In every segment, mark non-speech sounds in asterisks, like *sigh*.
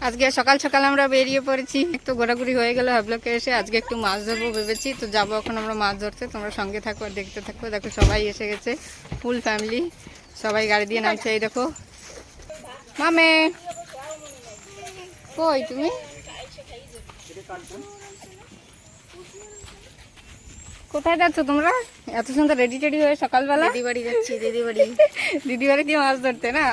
আজকে সকাল সকাল আমরা বেরিয়ে পড়েছি। একটু ঘোরাঘুরি হয়ে গেল হাবলোকে এসে। আজকে একটু মাছ ধরবো ভেবেছি। তো যাব এখন আমরা মাছ ধরতে। তোমরা সঙ্গে থাকো আর দেখতে থাকো। দেখো সবাই এসে গেছে। ফুল ফ্যামিলি সবাই গাড়ি দিয়ে নামছে এই দেখো। মামে! কই তুমি? কোথায় যাচ্ছ তোমরা? এত সুন্দর রেডি টেডি হয়ে সকালবেলা? দিদি বাড়ি যাচ্ছি দিদি বাড়ি *laughs* দিদি বাড়ি দিয়ে মাছ ধরতে না?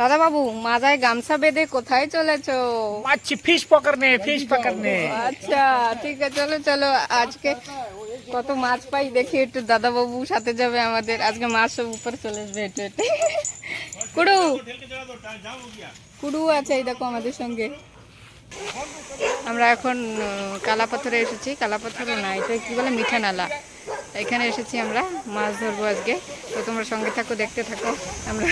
দাদা বাবু মাজায় গামছা বেঁধে কোথায় চলেছো? আচ্ছা ফিশ পকড়নে ফিশ পকড়নে আচ্ছা ঠিক আছে চলো চলো আজকে কত মাছ পাই দেখি একটু দাদা বাবু সাথে যাবে আমাদের। আজকে মাছ সব উপর চলে আসবে একটু একটু কুড়ু কুড়ু আছে এই দেখো আমাদের সঙ্গে। আমরা এখন কালাপাথরে এসেছি। কালাপাথরও না এটা কি বলে মিঠা নালা। এখানে এসেছি আমরা মাছ ধরবো আজকে। তো তোমরা সঙ্গে থাকো দেখতে থাকো। আমরা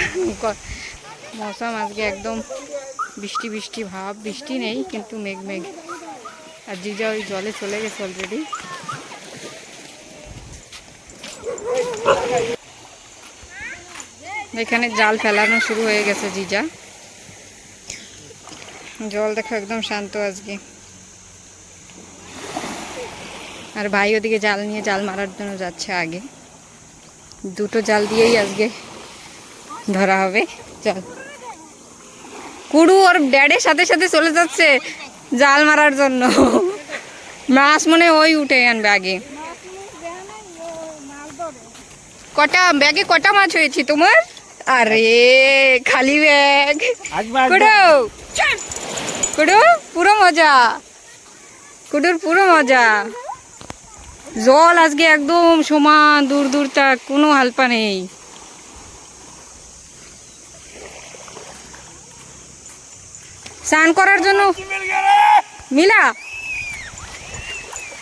মৌসুম আজকে একদম বৃষ্টি বৃষ্টি ভাব বৃষ্টি নেই কিন্তু মেঘ মেঘ আর জিজা ওই জলে চলে গেছে অলরেডি এখানে জাল ফেলানো শুরু হয়ে গেছে জিজা। জল দেখো একদম শান্ত আজকে। আর ভাই ওদিকে জাল নিয়ে জাল মারার জন্য যাচ্ছে আগে। দুটো জাল দিয়েই আজকে ধরা হবে। চল কুড়ু ওর ড্যাডের সাথে সাথে চলে যাচ্ছে জাল মারার জন্য। মাছ মনে ওই উঠে আনবে আগে। কটা ব্যাগে কটা মাছ হয়েছে তোমার? আরে খালি ব্যাগ। কুড়ু কুড়ু পুরো মজা। কুটুর পুরো মজা। জল আজকে একদম সমান দূর দূর তার কোনো হালপা নেই। স্নান করার জন্য মিলা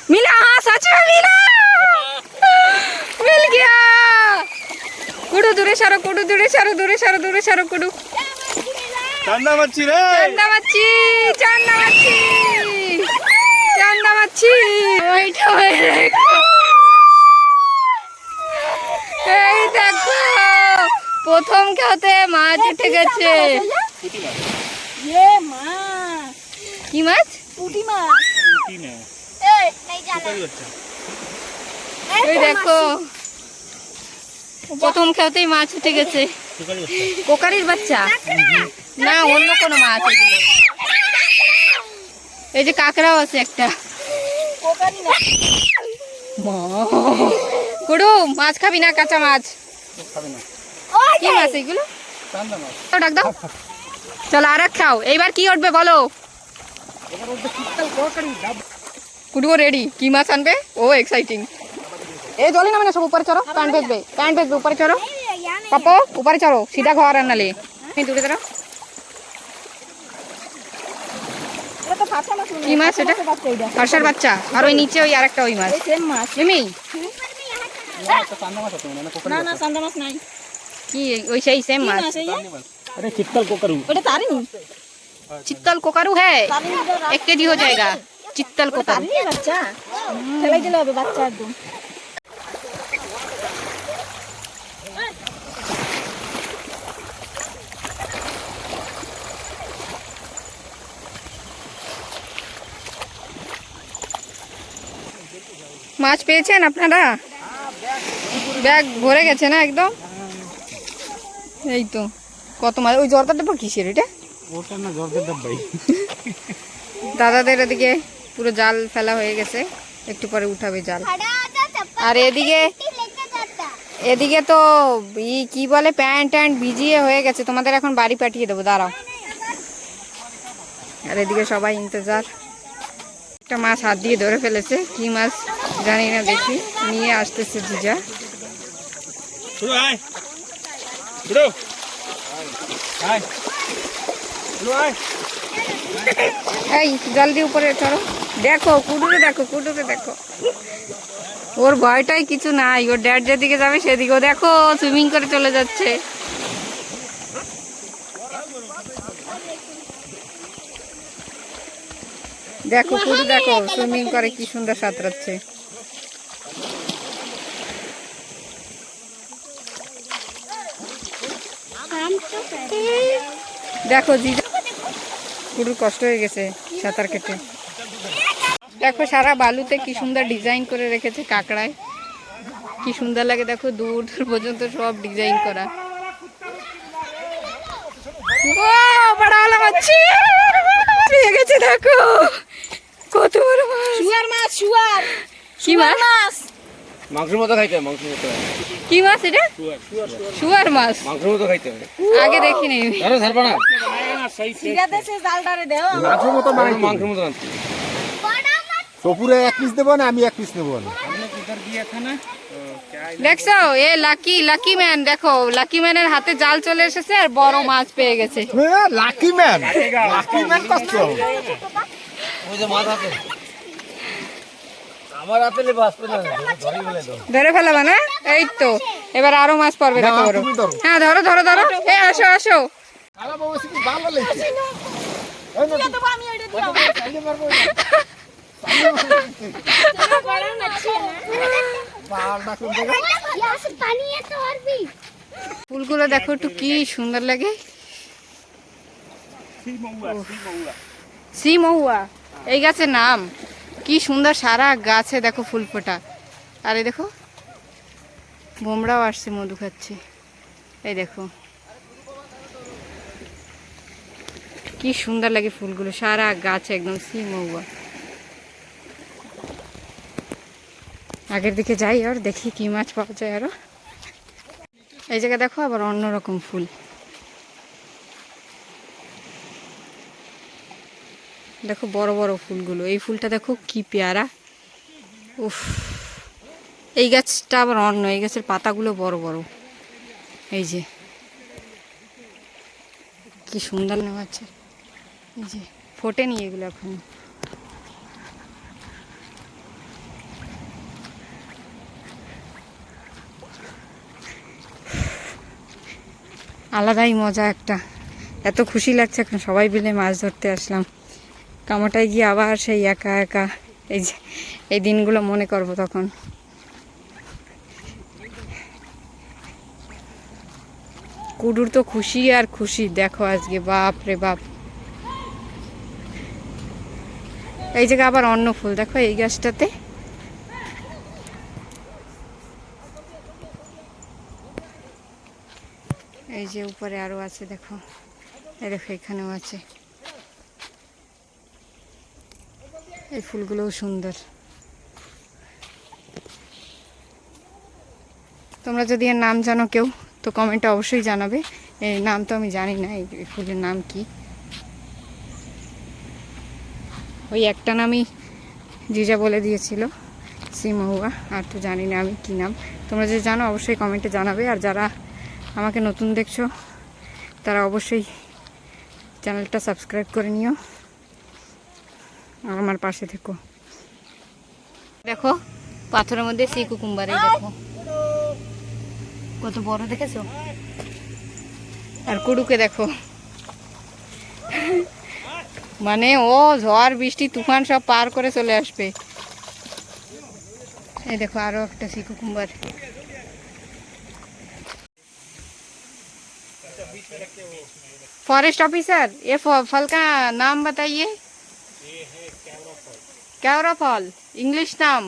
मिला हाँ सच में मिला मिल गया कुडू दूरे सारो कुडू दूरे सारो दूरे सारो दूरे सारो कुडू चंदा मच्छी रे চান্দা মাছি চান্দা মাছি চান্দা মাছি ওইটা ওই দেখো এই দেখো প্রথম খেতে মাছ উঠে গেছে মা কি মাছ? পুঁটি মাছ। পুঁটি না। এই দেখো। প্রথম খেতেই মাছ উঠে গেছে। কোকারির বাচ্চা? না অন্য কোনো মাছ এই যে কাঁকড়াও আছে একটা। গুরু মাছ খাবি না কাঁচা মাছ? কি মাছ এগুলো ডাক দাও। চলো আর এক খাও। এইবার কি উঠবে বলো? কুটবো রেডি কি মাছ আনবে? ও এক্সাইটিং এ জলে না মানে সব উপরে চলো প্যান্ট ভেজবে প্যান্ট ভেজবে উপরে চলো পাপো উপরে চলো সিধা ঘর আনালে দূরে দাঁড়াও। কি মাছ এটা? হর্ষার বাচ্চা। আর ওই নিচে ওই আরেকটা ওই মাছ। মিমি? না না কি ওই সেই সেম মাছ? अरे चित्तल को करूँ ওটা তারিনি चित्तल कोकारू है তারিনি एक के जी हो जाएगा चित्तल कोकारू তারিনি বাচ্চা ফেলাই দিলে হবে বাচ্চা একদম মাছ পেয়েছেন আপনারা ব্যাগ ভরে গেছে না একদম এই তো কত মাছ ওই জর্দার ডাব্বা কিসের এটা? ওটা না জর্জের ডাব্বাই। দাদাদের এদিকে পুরো জাল ফেলা হয়ে গেছে একটু পরে উঠাবে জাল। আর এদিকে এদিকে তো ই কি বলে প্যান্ট ট্যান্ট ভিজিয়ে হয়ে গেছে তোমাদের এখন বাড়ি পাঠিয়ে দেবো দাঁড়াও। আর এদিকে সবাই ইন্তজার। একটা মাছ হাত দিয়ে ধরে ফেলেছে কি মাছ জানি না দেখি নিয়ে আসতেছে জিজা শুরু আয় শুরু আয় শুরু আয় এই, জলদি উপরে চড়ো। দেখো, কুটুরে দেখো কুটুরে দেখো। ওর ভয়টাই কিছু নাই। ওর ড্যাড যেদিকে যাবে সেদিকেও দেখো সুইমিং করে চলে যাচ্ছে। দেখো, কুটু দেখো সুইমিং করে কি সুন্দর সাঁতরাচ্ছে। দেখো জিজা পুরো কষ্ট হয়ে গেছে সাঁতার কেটে। দেখো সারা বালুতে কি সুন্দর ডিজাইন করে রেখেছে কাঁকড়ায়। কি সুন্দর লাগে দেখো দূর দূর পর্যন্ত সব ডিজাইন করা। পেয়ে গেছে দেখো। কত বড় মাছ। শুয়ার মাছ শুয়ার। কি মাছ। মাংসের মতো খাইতে মাংসের মতো। কি মাছ এটা? শুয়ার মাছ। মাংসের মতো খাইতে আগে দেখিনি ধরো ধরবা না? সিগাতে সে জালটারে দেও। মাংসের মতো মানে মাংসের মতো সপুরে এক পিস দেবো না আমি এক পিস নেব না? দেখছ এ লাকি লাকি ম্যান দেখো লাকি ম্যানের হাতে জাল চলে এসেছে আর বড় মাছ পেয়ে গেছে। লাকি ম্যান লাকি ম্যান কষ্ট ওই যে মাছ আছে। আমার হাতে লে বাঁচবে না। ধরি বলে দাও। ধরে ফেলাবা না? এই তো এবার আরও মাছ পড়বে দেখো বড়। ধরো। হ্যাঁ ধরো ধরো ধরো। এ আসো আসো? ফুলগুলো দেখো একটু কি সুন্দর লাগে। সি মহুয়া এই গাছের নাম। কি সুন্দর সারা গাছে দেখো ফুল ফোটা আর এই দেখো, বোমরাও আসছে, মধু খাচ্ছে। এই দেখো, কি সুন্দর লাগে ফুলগুলো, সারা গাছে একদম সি মহুয়া। আগের দিকে যাই আর দেখি কি মাছ পাওয়া যায় আরও। এই জায়গায় দেখো আবার অন্যরকম ফুল। দেখো বড় বড় ফুলগুলো। এই ফুলটা দেখো কি পেয়ারা। উফ। এই গাছটা আবার অন্য, এই গাছের পাতাগুলো বড় বড়। এই যে। কি সুন্দর নেওয়াচ্ছে এই যে ফোটেনি এগুলো এখন। আলাদাই মজা একটা। এত খুশি লাগছে এখন সবাই মিলে মাছ ধরতে আসলাম। কামাটায় গিয়ে আবার সেই একা একা এই যে, এই দিনগুলো মনে করব তখন। কুডুর তো খুশি আর খুশি, দেখো আজকে, বাপ রে বাপ। এই জায়গায় আবার অন্য ফুল, দেখো এই গাছটাতে। এই যে উপরে আরও আছে, দেখো। এই দেখো, এখানেও আছে। এই ফুলগুলোও সুন্দর। তোমরা যদি এর নাম জানো কেউ, তো কমেন্টে অবশ্যই জানাবে। এই নাম তো আমি জানি না, এই ফুলের নাম কি? ওই একটা নামই জিজা বলে দিয়েছিল, সিমহুয়া, আর তো জানি না আমি কি নাম। তোমরা যদি জানো, অবশ্যই কমেন্টে জানাবে। আর যারা আমাকে নতুন দেখছ, তারা অবশ্যই চ্যানেলটা সাবস্ক্রাইব করে নিও। আমার পাশে থেকো দেখো পাথরের মধ্যে সি কুকুম্বার এই দেখো কত বড় দেখেছো আর কুড়ুকে দেখো মানে ও ঝড় বৃষ্টি তুফান সব পার করে চলে আসবে এই দেখো আরো একটা সি কুকুম্বার फॉरेस्ट ऑफिसर ये फ- फल का नाम बताइए কেওড়া ফল ইংলিশ নাম.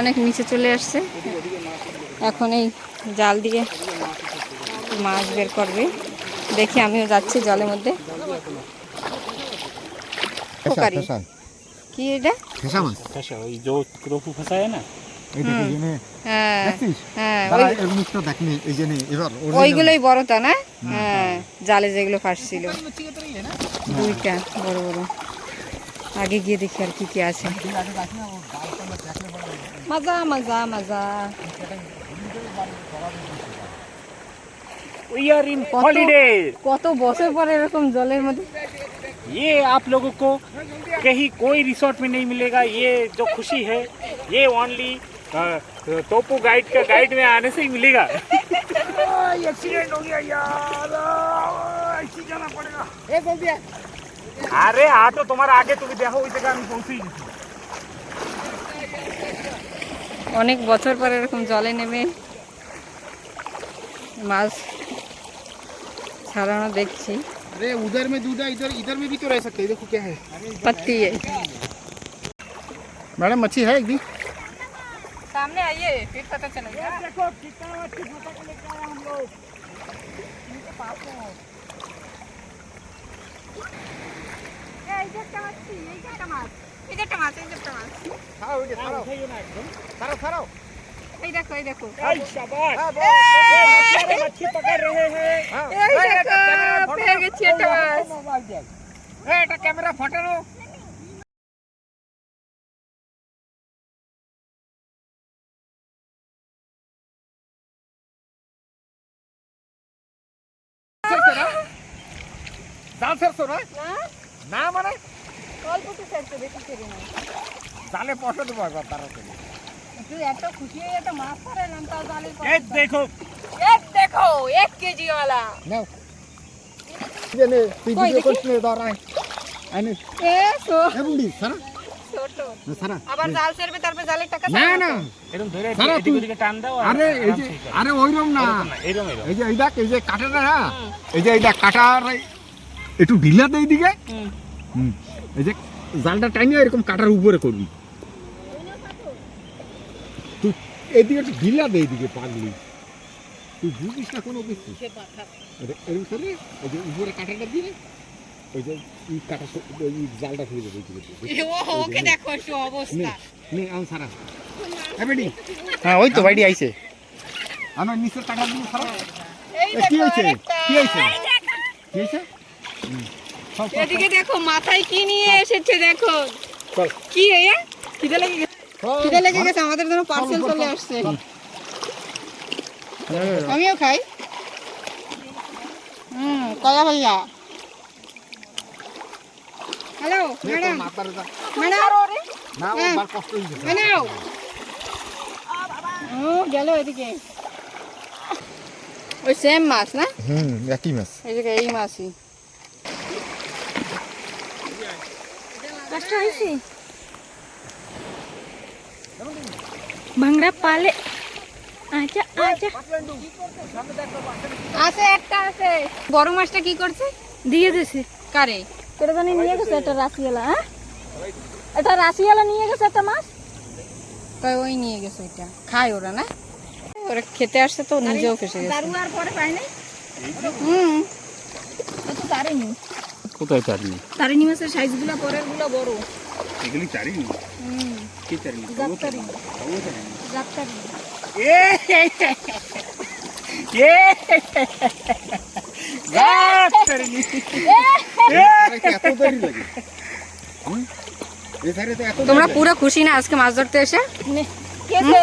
অনেক নিচে চলে আসছে। এখন এই জাল দিয়ে মাছ বের করবে। দেখি আমিও যাচ্ছি জলের মধ্যে। কি এটা? হ্যাঁ, হ্যাঁ, ওইগুলোই বড়টা না? হ্যাঁ জালে যেগুলো ফাঁসছিল দুইটা বড় বড়। আগে গিয়ে দেখি আর কি কি আছে। মজা মজা মজা वी आर इन কত- हॉलीडे কত বছর পরে এরকম জলের মধ্যে ये आप लोगों को कहीं कोई रिसोर्ट में नहीं मिलेगा ये जो खुशी है ये ओनली टोपो गाइड का गाइड में आने से ही मिलेगा एक्सीडेंट हो गया यार ऐसे जाना पड़ेगा अरे ऑटो तुम्हारा आगे तुम देखो ওই জায়গা আমি অনেক বছর পরে এরকম জলে নেমে মাছ ছাড়ানো দেখছি अरे उधर में दूधा इधर इधर में भी तो रह सकते हैं देखो क्या है पत्ती है मैडम मच्छी है एक भी सामने आइए फिर पता चलेगा देखो कितना अच्छी फोटो को लेकर आए हम लोग এই যে একটা মাছ এই যে একটা মাছ। খাও ওই যে ছাড়াও। খাইও হ্যাঁ। না ক্যামেরা ফটানো জাল ছেড়ছো না। তো জালে পশো দেবো একবার তাড়াতাড়ি এই এক টাকা আরে এই যে না। এই যে এই দেখ এই যে কাটাটা হ্যাঁ? এই যে এই দেখ কাটার একটু ঢিলা দিকে এই যে জালটা টাইনিয়ে এরকম কাটার উপরে করবি। তুই এদিকে একটু ঢিলা দে এইদিকে পাগলি। তুই বুঝিস না কোনো কিছু? এরকম করে ওই যে উপরে কাটাটা দিয়ে ওই যে এই কাটা ওই জালটা খুলে দেবে ওকে দেখো সো অবস্থা। নে আম সারা। হ্যাঁ বেডি হ্যাঁ ওই তো বাইডি আইছে। আমার নিচের কাটা দিয়ে সারা কি হয়েছে। কি হয়েছে? কি হয়েছে? এদিকে দেখো মাথায় কি নিয়ে এসেছে দেখো। কি খিদে লেগে গেছে? খিদে লেগে গেছে আমাদের জন্য পার্সেল চলে আসছে। আমিও খাই। হুম কয়া ভাইয়া হ্যালো ম্যাডাম। ম্যাডাম। না হ্যাঁ। আমার কষ্ট গেছে। ম্যাডাম। ও গেল এদিকে। ওই সেম মাছ না? হুম একই মাছ। এদিকে এই মাছই। কষ্ট হয়েছে? ভাংড়া পালে। আচ্ছা আচ্ছা। আছে একটা আছে। বড় মাছটা কি করছে? দিয়ে দিছে। কারে? কেটে জানি নিয়ে গেছে একটা রাশিয়ালা হ্যাঁ? এটা রাশিয়ালা নিয়ে গেছে একটা মাছ? কয় ওই নিয়ে গেছে এটা। খায় ওরা না? ওরা খেতে আসছে তো নিজেও ফেসে গেছে। দারুয়ার পরে পাই নাই? হুম। তো তারিনি কোথায় চারি তারিনি মাছের সাইজগুলো পরেরগুলো বড়। এগুলি চারি হুম। কি চারি জাততারি জাততারি এ এ চারিনি এত দেরি লাগে। তোমরা পুরো খুশি না আজকে মাছ ধরতে এসে? নে কেসে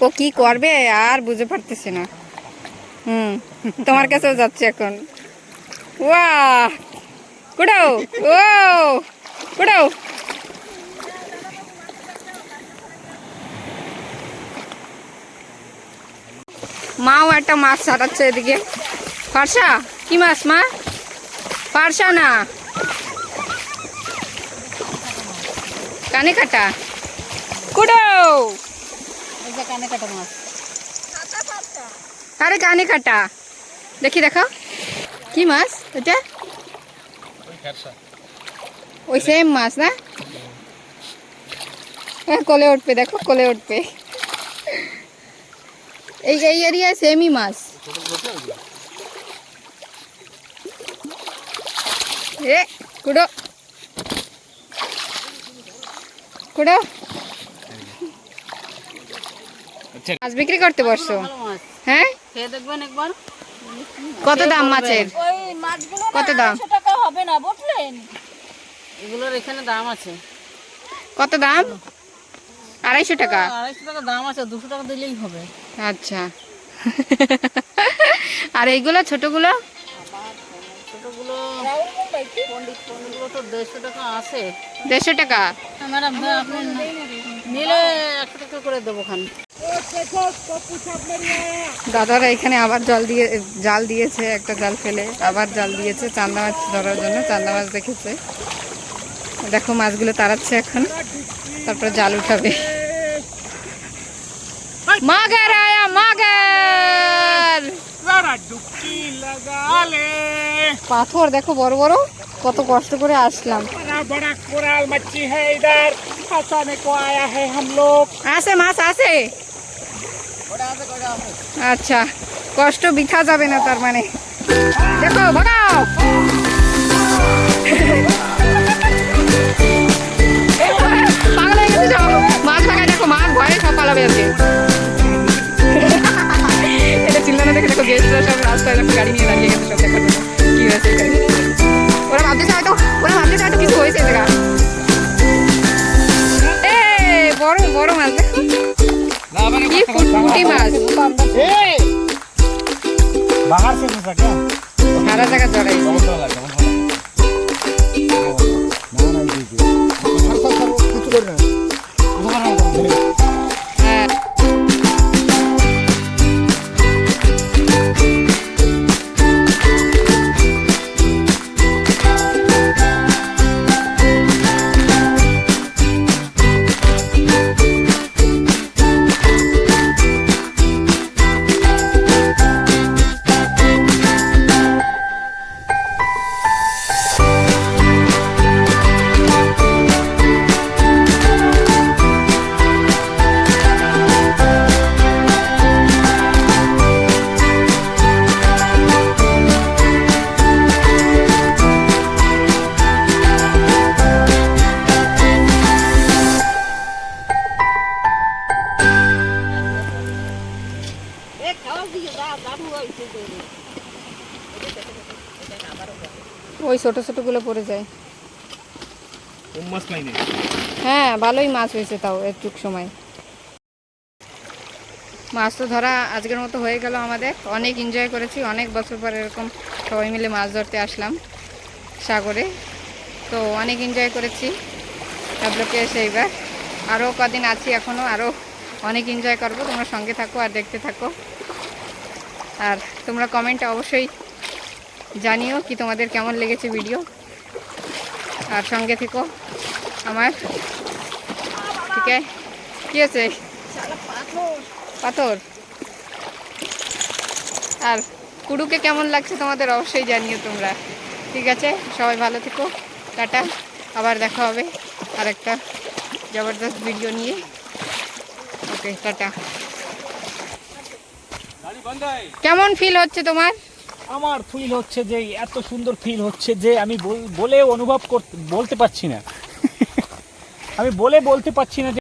ও কি করবে আর বুঝে পারতেছি না। হুম, তোমার কাছেও যাচ্ছে এখন। ওয়া কুড়াও ও কুড়াও। মাও একটা মাছ ছাড়াচ্ছে এদিকে। পারসা কি মাছ মা? পারসা না। কানে কাটা। কুড়াও। কানে কাটা মাছ আরে কানে কাটা দেখি দেখো কি মাছ এটা ওই সেম মাছ না হ্যাঁ কোলে উঠবে দেখো কোলে উঠবে এই এই এরিয়ায় সেমই মাছ এ কুড়ো কুড়ো মাছ বিক্রি করতে বসছো? হ্যাঁ? দেখবেন একবার। কত দাম মাছের? কত দাম? টাকা হবে না বুঝলেন? এগুলোর এখানে দাম আছে। কত দাম? আড়াইশো টাকা। আড়াইশো টাকা দাম আছে দুশো টাকা দিলেই হবে। আচ্ছা। *laughs* আর এইগুলো ছোটগুলো? ছোটগুলো তো দেড়শো টাকা আছে। দেড়শো টাকা? ম্যাডাম আপনি নিলে একশো টাকা করে দেবো খান দাদারা এখানে আবার জল দিয়ে, জাল দিয়েছে, একটা জাল ফেলে, আবার জাল দিয়েছে, চান্দা মাছ ধরার জন্য, চান্দা মাছ দেখেছে। দেখো মাছগুলো তাড়াচ্ছে এখন, তারপরে জাল উঠাবে। পাথর, দেখো বড় বড়, কত কষ্ট করে আসলাম। আসে মাছ, আসে। আচ্ছা কষ্ট বিথা যাবে না তার মানে। দেখো, ভাগাও। গেছে। মাছ দেখো মাছ দেখে সব রাস্তায় গাড়ি নিয়ে দাঁড়িয়ে গেছে সব দেখার সারা জায়গা জড়াইছে ওই ছোট ছোটগুলো পড়ে যায়। হ্যাঁ ভালোই মাছ হয়েছে তাও একটু সময়। মাছ তো ধরা আজকের মতো হয়ে গেল আমাদের। অনেক এনজয় করেছি অনেক বছর পর এরকম সবাই মিলে মাছ ধরতে আসলাম সাগরে। তো অনেক এনজয় করেছি। তারপরে সেইবার আরও কদিন আছি এখনও আরও অনেক এনজয় করব। তোমরা সঙ্গে থাকো আর দেখতে থাকো। আর তোমরা কমেন্টে অবশ্যই জানিও কি তোমাদের কেমন লেগেছে ভিডিও আর সঙ্গে থেকো আমার। ঠিক আছে? কি আছে পাথর। আর কুড়ুকে কেমন লাগছে তোমাদের অবশ্যই জানিও তোমরা। ঠিক আছে? সবাই ভালো থেকো। টাটা। আবার দেখা হবে আর একটা জবরদস্ত ভিডিও নিয়ে। ওকে টাটা। কেমন ফিল হচ্ছে তোমার? আমার ফিল হচ্ছে যে এত সুন্দর ফিল হচ্ছে যে আমি বল- অনুভব করতে বলতে পারছি না। আমি বলে বলতে পারছি না